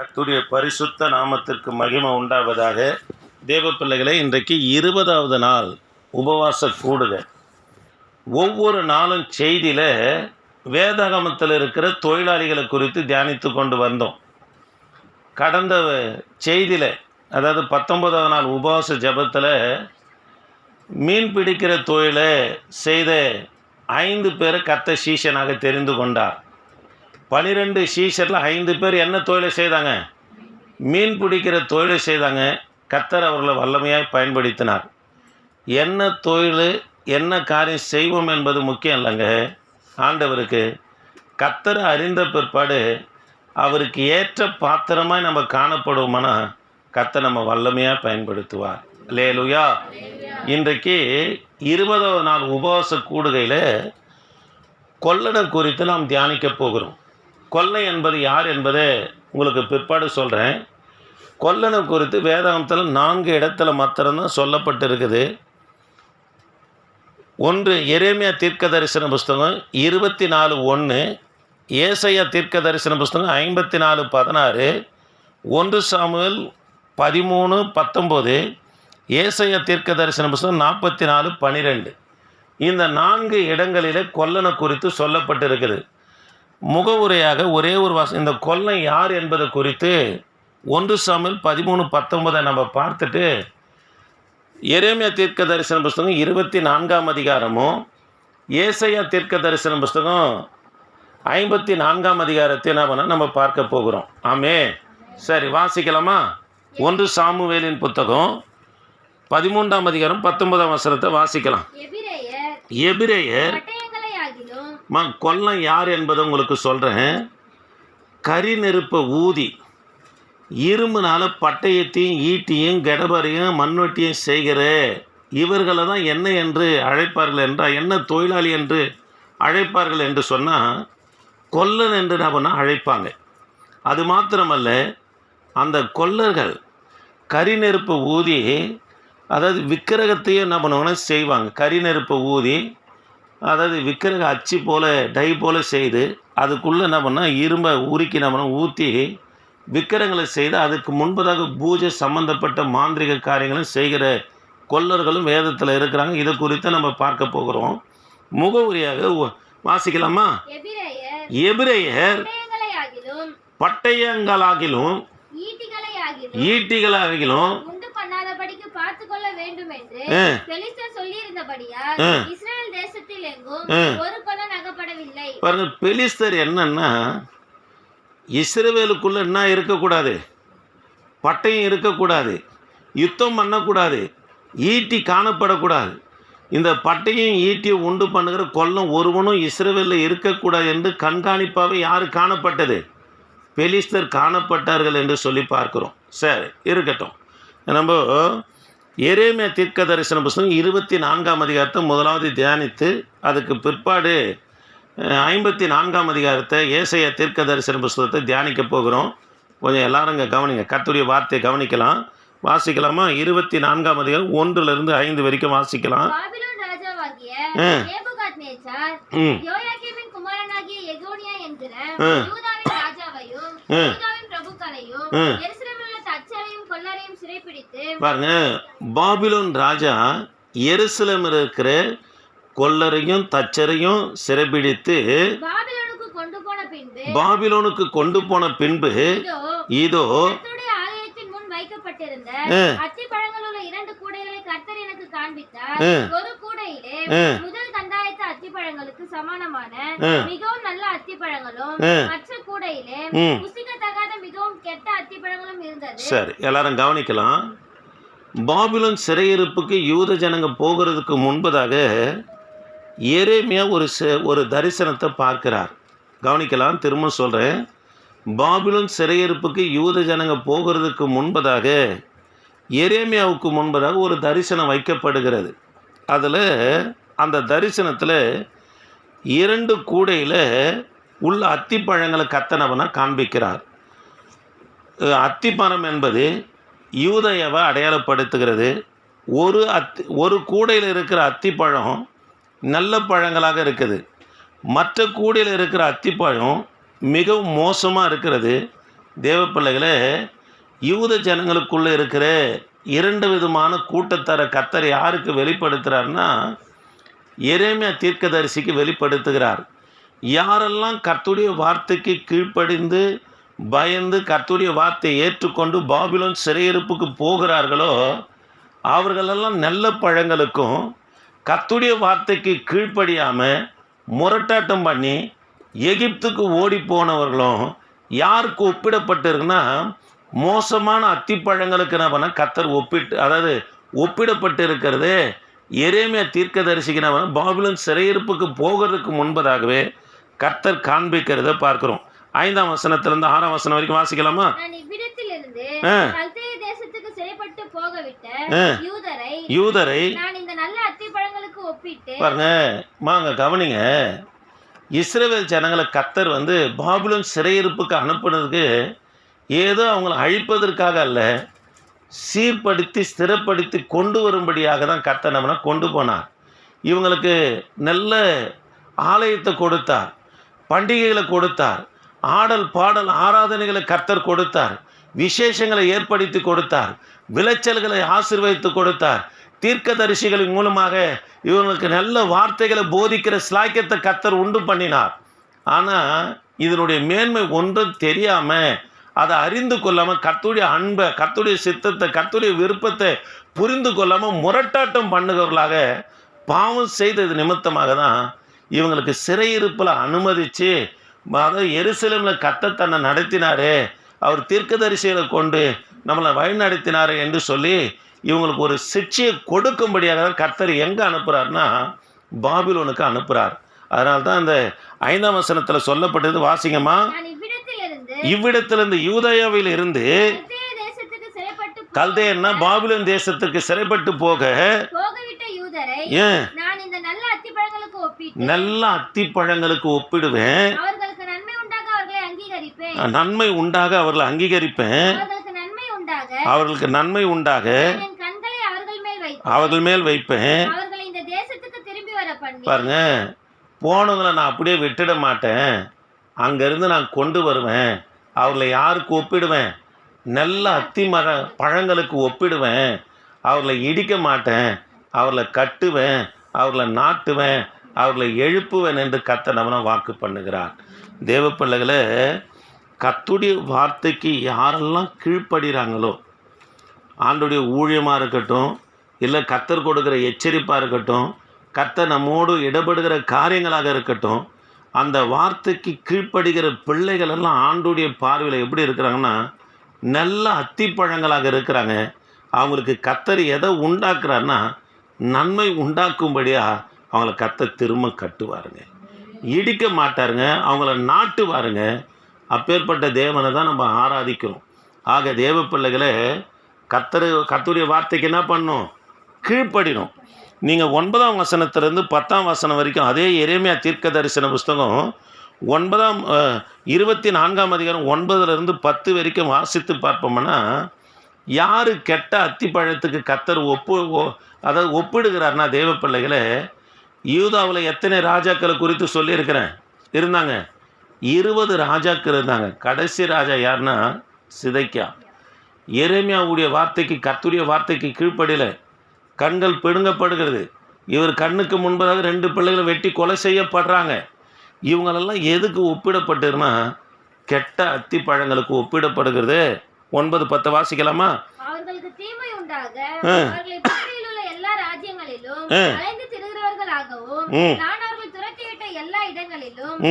கர்த்தருடைய பரிசுத்த நாமத்திற்கு மகிமை உண்டாவதாக தேவ பிள்ளைகளை இன்றைக்கு இருபதாவது நாள் உபவாச கூடுக. ஒவ்வொரு நாளும் செய்தியில் வேதாகமத்தில் இருக்கிற தொழிலாளிகளை குறித்து தியானித்து கொண்டு வந்தோம். கடந்த செய்தியில் அதாவது பத்தொன்பதாவது நாள் உபவாச ஜபத்தில் மீன் பிடிக்கிற தொழிலை செய்த ஐந்து பேரை கத்த சீஷனாக தெரிந்து கொண்டார். பனிரெண்டு ஷீஷரில் ஐந்து பேர் என்ன தொழிலை செய்தாங்க? மீன் பிடிக்கிற தொழிலை செய்தாங்க. கத்தர் அவர்களை வல்லமையாக பயன்படுத்தினார். என்ன தொழில் என்ன காரியம் செய்வோம் என்பது முக்கியம் இல்லைங்க. ஆண்டவருக்கு கத்தரை அறிந்த பிற்பாடு அவருக்கு ஏற்ற பாத்திரமாக நம்ம காணப்படுவோம்னா கத்தை நம்ம வல்லமையாக பயன்படுத்துவார். லேலுயா இன்றைக்கு இருபதாவது நாள் உபவாச கூடுகையில் கொள்ளனை குறித்து நாம் தியானிக்க போகிறோம். கொள்ளை என்பது யார் என்பதை உங்களுக்கு பிற்பாடு சொல்கிறேன் கொல்லனை குறித்து வேதாந்தத்தில் நான்கு இடத்துல மாத்திரம்தான் சொல்லப்பட்டிருக்குது. ஒன்று எரேமியா தீர்க்க தரிசன புஸ்தகம் இருபத்தி நாலு ஒன்று ஏசையா தீர்க்க தரிசன புஸ்தகம் ஐம்பத்தி நாலு பதினாறு ஒன்று சாமுவேல் பதிமூணு பத்தொம்போது ஏசையா தீர்க்க தரிசன புஸ்தகம் நாற்பத்தி நாலு பன்னிரெண்டு இந்த நான்கு இடங்களில் கொல்லனை குறித்து சொல்லப்பட்டிருக்குது. முகவுரையாக ஒரே ஒரு வாசம் இந்த கொல்லை யார் என்பது குறித்து ஒன்று சாமில் பதிமூணு பத்தொன்பதை நம்ம பார்த்துட்டு எரேமியா தீர்க்க தரிசன புஸ்தகம் இருபத்தி நான்காம் அதிகாரமும் ஏசையா தீர்க்க தரிசன புஸ்தகம் ஐம்பத்தி நான்காம் அதிகாரத்தை என்ன பண்ண நம்ம பார்க்க போகிறோம். ஆமே சரி வாசிக்கலாமா? ஒன்று சாமுவேலின் புத்தகம் பதிமூன்றாம் அதிகாரம் பத்தொன்பதாம் வசனத்தை வாசிக்கலாம். எபிரேயர் மா கொல்லம் யார் என்பதை உங்களுக்கு சொல்கிறேன் கரி நெருப்பை ஊதி இரும்புனால் பட்டயத்தையும் ஈட்டியும் கடபரையும் மண்வெட்டியும் செய்கிற இவர்களை தான் என்ன என்று அழைப்பார்கள் என்றால் என்ன தொழிலாளி என்று அழைப்பார்கள் என்று சொன்னால் கொல்லன் என்று நம்ம அழைப்பாங்க. அது மாத்திரமல்ல அந்த கொல்லர்கள் கரி நெருப்பை ஊதி அதாவது விக்கிரகத்தையும் என்ன பண்ணுவாங்கன்னா செய்வாங்க. கரி நெருப்பை ஊதி அதாவது விக்கிரக அச்சு போல் டை போல் செய்து அதுக்குள்ளே என்ன பண்ணால் இரும்பை உருக்கி என்ன பண்ண ஊற்றி விக்கிரங்களை செய்து அதுக்கு முன்பதாக பூஜை சம்பந்தப்பட்ட மாந்திரிக காரியங்களும் செய்கிற கொல்லர்களும் வேதத்தில் இருக்கிறாங்க. இதை குறித்து நம்ம பார்க்க போகிறோம். முகவுரியாக வாசிக்கலாமா? எபிரேயர். பட்டயங்களாகிலும் ஈட்டிகளாகிலும் பாருங்க பெலிஸ்தர் என்னன்னா இஸ்ரவேலுக்குள்ள என்ன இருக்கக்கூடாது? பட்டயம் இருக்கக்கூடாது. யுத்தம் பண்ணக்கூடாது. ஈட்டி காணப்படக்கூடாது. இந்த பட்டையும் ஈட்டியும் உண்டு பண்ணுகிற கொல்லம் ஒருவனும் இஸ்ரவேலில் இருக்கக்கூடாது என்று கண்காணிப்பாகவே யார் காணப்பட்டது? பெலிஸ்தர் காணப்பட்டார்கள் என்று சொல்லி பார்க்கிறோம். சரி இருக்கட்டும். நம்ம எரேமியா தீர்க்க தரிசன புஸ்தகம் இருபத்தி நான்காம் அதிகாரத்தை முதலாவது தியானித்து அதுக்கு பிற்பாடு ஐம்பத்தி நான்காம் அதிகாரத்தை ஏசைய தீர்க்க தரிசன புஸ்தகத்தை தியானிக்க போகிறோம். கொஞ்சம் எல்லாரும் இங்கே கவனிங்க. கர்த்தருடைய வார்த்தையை கவனிக்கலாம். வாசிக்கலாமா? இருபத்தி நான்காம் அதிகாரம் ஒன்றிலிருந்து ஐந்து வரைக்கும் வாசிக்கலாம். குமாரனாகிய எகோனியா என்கிற ஆ. யூதாவின் ராஜாவையும் ஆ. யூதாவின் பிரபுக்களையும் ஆ. எருசலேமில் உள்ள தச்சரையும் கொல்லரையும் சிறைப்பிடித்து பாருங்க பாபிலோன் ராஜா எருசலேம் இருக்கிற கொல்லரையும் தச்சரையும் சிறைபிடித்து பாபிலோனுக்கு கொண்டு போன பின்பு இதோ. ஒரு கூடையிலே ஆ. முதல் கந்தாயத்த அத்தி பழங்களுக்கு சமானமான ஆ. மிகவும் நல்ல அத்தி பழங்களும் ஆ. மற்ற கூடையிலே ம். புசிக்கத்தகாத மிகவும் கெட்ட அத்தி பழங்களும் இருந்தது சரி எல்லாரும் கவனிக்கலாம் பாபிலோன் சிறையிருப்புக்கு யூத ஜனங்க போகிறதுக்கு முன்பதாக எரேமியா ஒரு ஒரு தரிசனத்தை பார்க்கிறார். கவனிக்கலாம் திரும்ப சொல்கிறேன் பாபிலோன் சிறையிருப்புக்கு யூத ஜனங்க போகிறதுக்கு முன்பதாக எரேமியாவுக்கு முன்பதாக ஒரு தரிசனம் வைக்கப்படுகிறது. அதில் அந்த தரிசனத்தில் இரண்டு கூடையில் உள்ள அத்திப்பழங்களை கத்தனவனை காண்பிக்கிறார். அத்திப்பழம் என்பது யூதயவை அடையாளப்படுத்துகிறது. ஒரு அத்தி ஒரு கூடையில் இருக்கிற அத்திப்பழம் நல்ல பழங்களாக இருக்குது. மற்ற கூடையில் இருக்கிற அத்திப்பழம் மிகவும் மோசமாக இருக்கிறது. தேவ பிள்ளைகளே யூத ஜனங்களுக்குள்ளே இருக்கிற இரண்டு விதமான கூட்டத்தர கத்தர் யாருக்கு வெளிப்படுத்துகிறார்னா எரேமியா தீர்க்கதரிசிக்கு வெளிப்படுத்துகிறார். யாரெல்லாம் கத்துடைய வார்த்தைக்கு கீழ்ப்படிந்து பயந்து கர்த்துடைய வார்த்தையை ஏற்றுக்கொண்டு பாபிலோன் சிறையிருப்புக்கு போகிறார்களோ அவர்களெல்லாம் நல்ல பழங்களுக்கும் கத்துடைய வார்த்தைக்கு கீழ்ப்படியாமல் முரட்டாட்டம் பண்ணி எகிப்துக்கு ஓடி போனவர்களும் யாருக்கு ஒப்பிடப்பட்டிருக்குன்னா மோசமான அத்திப்பழங்களுக்கு என்ன பண்ண கத்தர் ஒப்பிட்டு அதாவது ஒப்பிடப்பட்டு இருக்கிறது எரேமையா தீர்க்கதரிசிக்கு என்ன பண்ண பாபிலோன் சிறையிருப்புக்கு போகிறதுக்கு முன்பதாகவே கர்த்தர் காண்பிக்கிறத பார்க்குறோம். ஐந்தாம் வசனத்திலிருந்து ஆறாம் வசனம் வரைக்கும் வாசிக்கலாமா. யூதரை பாருங்க மாங்க கவனிங்க. இஸ்ரேல் ஜனங்களை கத்தர் வந்து பாபுலோன் சிறையிருப்புக்கு அனுப்புனதுக்கு ஏதோ அவங்கள அழிப்பதற்காக அல்ல சீர்படுத்தி ஸ்திரப்படுத்தி கொண்டு வரும்படியாக தான் கத்தர் நம்மளை கொண்டு போனார். இவங்களுக்கு நல்ல ஆலயத்தை கொடுத்தார் பண்டிகைகளை கொடுத்தார் ஆடல் பாடல் ஆராதனைகளை கர்த்தர் கொடுத்தார். விசேஷங்களை ஏற்படுத்தி கொடுத்தார். விளைச்சல்களை ஆசீர்வதித்து கொடுத்தார். தீர்க்க தரிசிகளின் மூலமாக இவங்களுக்கு நல்ல வார்த்தைகளை போதிக்கிற ஸ்லாக்கியத்தை கத்தர் உண்டு பண்ணினார். ஆனால் இதனுடைய மேன்மை ஒன்றும் தெரியாமல் அதை அறிந்து கொள்ளாமல் கத்துடைய அன்பை கத்துடைய சித்தத்தை கத்துடைய விருப்பத்தை புரிந்து கொள்ளாமல் முரட்டாட்டம் பண்ணுகிறவர்களாக பாவம் செய்தது நிமித்தமாக தான் இவங்களுக்கு சிறையிருப்பில் அனுமதித்து அதாவது எருசலேமில் கத்த தன்னை நடத்தினாரே. அவர் தீர்க்கதரிசிகளை கொண்டு நம்மளை வழிநடத்தினாரே என்று சொல்லி இவங்களுக்கு ஒரு சிக்ஷையை கொடுக்கும்படியாக தான் கர்த்தர் எங்கே அனுப்புகிறாருன்னா பாபிலோனுக்கு அனுப்புகிறார் அதனால தான் இந்த ஐந்தாம் வசனத்தில் சொல்லப்பட்டது வாசிங்கம்மா. இவ்விடத்திலிருந்து யூதயாவில் இருந்து கல்தேன்னா பாபிலோன் தேசத்துக்கு சிறைப்பட்டு போக ஏன்? நல்ல அத்திப்பழங்களுக்கு ஒப்பிடுவேன் அவர்களுக்கு நன்மை உண்டாக அவர்களை அங்கீகரிப்பேன் நன்மை உண்டாக அவர்களை அங்கீகரிப்பேன். அவர்களுக்கு நன்மை உண்டாக. அவர்கள் மேல் வைப்பேன். பாருங்க போனவங்களை நான் அப்படியே விட்டுட மாட்டேன். அங்கேருந்து நான் கொண்டு வருவேன். அவர்களை யாருக்கு ஒப்பிடுவேன்? நல்ல அத்தி மர பழங்களுக்கு ஒப்பிடுவேன். அவர்களை இடிக்க மாட்டேன். அவர்களை கட்டுவேன். அவர்களை நாட்டுவேன். அவர்களை எழுப்புவேன் என்று கத்த நம்மளை வாக்கு பண்ணுகிறார். தேவ பிள்ளைகளே கத்துடைய வார்த்தைக்கு யாரெல்லாம் கீழ்ப்படுகிறாங்களோ ஆண்டுடைய ஊழியமாக இருக்கட்டும் இல்லை கத்தர் கொடுக்குற எச்சரிப்பாக இருக்கட்டும் கத்தர் நம்மோடு இடப்படுகிற காரியங்களாக இருக்கட்டும் அந்த வார்த்தைக்கு கீழ்ப்படுகிற பிள்ளைகள் எல்லாம் ஆண்டுடைய பார்வையில் எப்படி இருக்கிறாங்கன்னா நல்ல அத்திப்பழங்களாக இருக்கிறாங்க. அவங்களுக்கு கத்தர் எதை உண்டாக்குறாருன்னா நன்மை உண்டாக்கும்படியாக அவங்கள கத்தை திரும்ப கட்டுவாருங்க. இடிக்க மாட்டாருங்க அவங்கள நாட்டுவாருங்க. அப்பேற்பட்ட தேவனை தான் நம்ம ஆராதிக்கிறோம். ஆக தேவ பிள்ளைகளை கத்தரு கத்துடைய வார்த்தைக்கு என்ன பண்ணும்? கீழ்ப்படினோம். நீங்கள் ஒன்பதாம் வசனத்திலேருந்து பத்தாம் வசனம் வரைக்கும் அதே எரேமியா தீர்க்க தரிசன புஸ்தகம் ஒன்பதாம் இருபத்தி நான்காம் அதிகாரம் ஒன்பதுலேருந்து பத்து வரைக்கும் வாசித்து பார்ப்போம்னா யார் கெட்ட அத்திப்பழத்துக்கு கத்தர் ஒப்பு அதாவது ஒப்பிடுகிறார்னா தேவ பிள்ளைகளை யூதாவில் எத்தனை ராஜாக்களை குறித்து சொல்லியிருக்கிறேன்? இருந்தாங்க. இருபது ராஜாக்கள் இருந்தாங்க. கடைசி ராஜா யாருன்னா? சிதைக்கா. எரேமியாவுடைய வார்த்தைக்கு கத்துடைய வார்த்தைக்கு கீழ்ப்படியல. கண்கள் பிடுங்கப்படுகிறது. இவர் கண்ணுக்கு முன்பதாக ரெண்டு பிள்ளைகளை வெட்டி கொலை செய்யப்படுறாங்க. இவங்களெல்லாம் எதுக்கு ஒப்பிடப்பட்டிருன்னா கெட்ட அத்தி பழங்களுக்கு ஒப்பிடப்படுகிறது. ஒன்பது பத்து வாசிக்கலாமா? ம். எல்லா இடங்களிலும்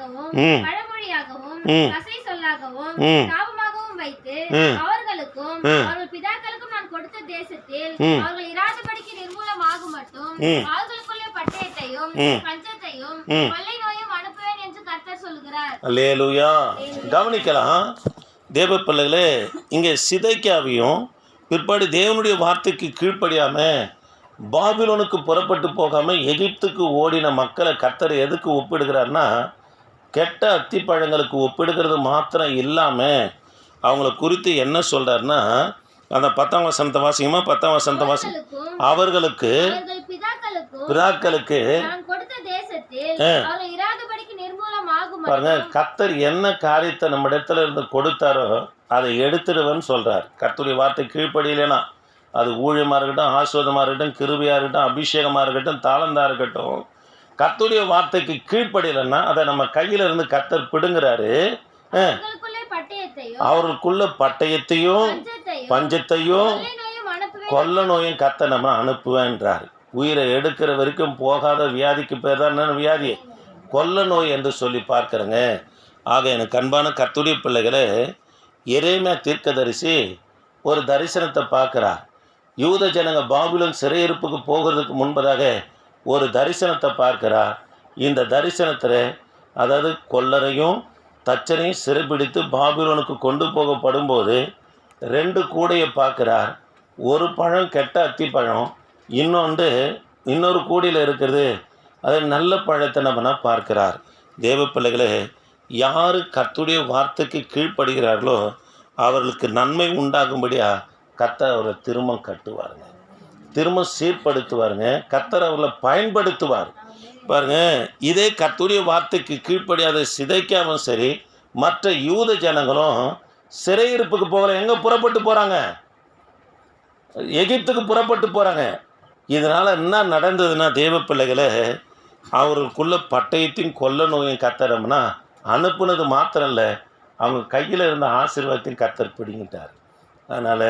ம். நிந்தையாகவும் ம். பழமொழியாகவும். கசை சொல்லாகவும் ம். சாபமாகவும் வைத்து. அவர்களுக்கும். அவர்கள் பிதாக்களுக்கும் நான் கொடுத்த தேசத்தில். அவர்கள் இராதபடிக்கு நிர்மூலமாகும் மட்டும். அவர்களுக்குள்ளே பட்டயத்தையும். பஞ்சத்தையும். கொள்ளை நோயும் அனுப்புவேன் என்று கர்த்தர் சொல்கிறார் அல்லேலூயா கவனிக்கலாம் தேவ பிள்ளைகளே இங்கே சிதைக்காவையும் பிற்பாடு தேவனுடைய வார்த்தைக்கு கீழ்ப்படியாமல் பாபிலோனுக்கு புறப்பட்டு போகாமல் எகிப்துக்கு ஓடின மக்களை கர்த்தர் எதுக்கு ஒப்பிடுகிறார்னா கெட்ட அத்திப்பழங்களுக்கு ஒப்பிடுகிறது மாத்திரம் இல்லாமல் அவங்கள குறித்து என்ன சொல்கிறாருன்னா அந்த பத்தாம் வசனத்தை வாசிங்கம்மா பத்தாம் வசனத்தை வாசி அவர்களுக்கு பிதாக்களுக்கு பாருங்க கத்தர் என்ன காரியத்தை நம்ம இடத்துல இருந்து கொடுத்தாரோ அதை எடுத்துடுவேன்னு சொல்றார். கர்த்தருடைய வார்த்தை கீழ்ப்படியலைனா அது ஊழியமாக இருக்கட்டும் ஆஸ்வதமாக இருக்கட்டும் கிருபியாக இருக்கட்டும் அபிஷேகமாக இருக்கட்டும் தாளந்தா இருக்கட்டும் கர்த்தருடைய வார்த்தைக்கு கீழ்ப்படியலைன்னா அதை நம்ம கையில இருந்து கத்தர் பிடுங்குறாரு உங்களுக்குள்ளே பட்டயத்தையும் பஞ்சத்தையும் கொல்ல நோயும் கத்த நம்ம அனுப்புவேன்றார். உயிரை எடுக்கிற வரைக்கும் போகாத வியாதிக்கு பேர் தான் வியாதி? கொல்ல நோய் என்று சொல்லி பார்க்குறேங்க. ஆக எனக்கு அன்பான கத்துடைய பிள்ளைகளே எரேமியா தீர்க்கதரிசி ஒரு தரிசனத்தை பார்க்குறார். யூத ஜனங்க பாபிலோன் சிறையிருப்புக்கு போகிறதுக்கு முன்பதாக ஒரு தரிசனத்தை பார்க்கிறார் இந்த தரிசனத்தில் அதாவது கொல்லரையும் தச்சனையும் சிறைப்பிடித்து பாபிலோனுக்கு கொண்டு போகப்படும்போது ரெண்டு கூடையை பார்க்குறார். ஒரு பழம் கெட்ட அத்திப்பழம் இன்னொன்று இன்னொரு கூடையில் இருக்கிறது. அது நல்ல பழத்தை நம்மனா பார்க்கிறார்? தேவ பிள்ளைகளே யார் கத்துடைய வார்த்தைக்கு கீழ்ப்படுகிறார்களோ அவர்களுக்கு நன்மை உண்டாகும்படியாக கத்த அவரை திரும்ப கட்டுவாருங்க. திரும்ப சீர்படுத்துவாருங்க. கத்தர் அவர்களை பயன்படுத்துவார். பாருங்க இதே கத்துடைய வார்த்தைக்கு கீழ்ப்படியாத சிதைக்காமல் சரி மற்ற யூத ஜனங்களும் சிறையிருப்புக்கு போகல. எங்கே புறப்பட்டு போகிறாங்க எகிப்துக்கு புறப்பட்டு போகிறாங்க இதனால் என்ன நடந்ததுன்னா தேவ பிள்ளைகளை அவர்களுக்குள்ள பட்டயத்தையும் கொல்ல நோயும் கத்தரம்னா அனுப்புனது மாத்திரம் இல்லை அவங்க கையில் இருந்த ஆசீர்வாதத்தையும் கத்தர் பிடிங்கிட்டார். அதனால்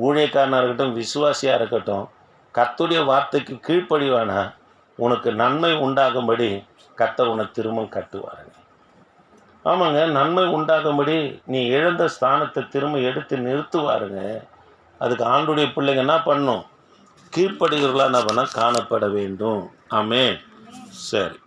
ஊழியக்காரனாக இருக்கட்டும் விசுவாசியாக இருக்கட்டும் கத்துடைய வார்த்தைக்கு கீழ்ப்படிவானா உனக்கு நன்மை உண்டாகும்படி கத்த உன்னை திரும்ப கட்டுவாருங்க ஆமாங்க நன்மை உண்டாகும்படி நீ இழந்த ஸ்தானத்தை திரும்ப எடுத்து நிறுத்துவாருங்க. அதுக்கு ஆண்டுடைய பிள்ளைங்க என்ன பண்ணும்? கீழ்ப்படுகிறவர்களாக என்ன பண்ணால் காணப்பட வேண்டும். ஆமே சரி.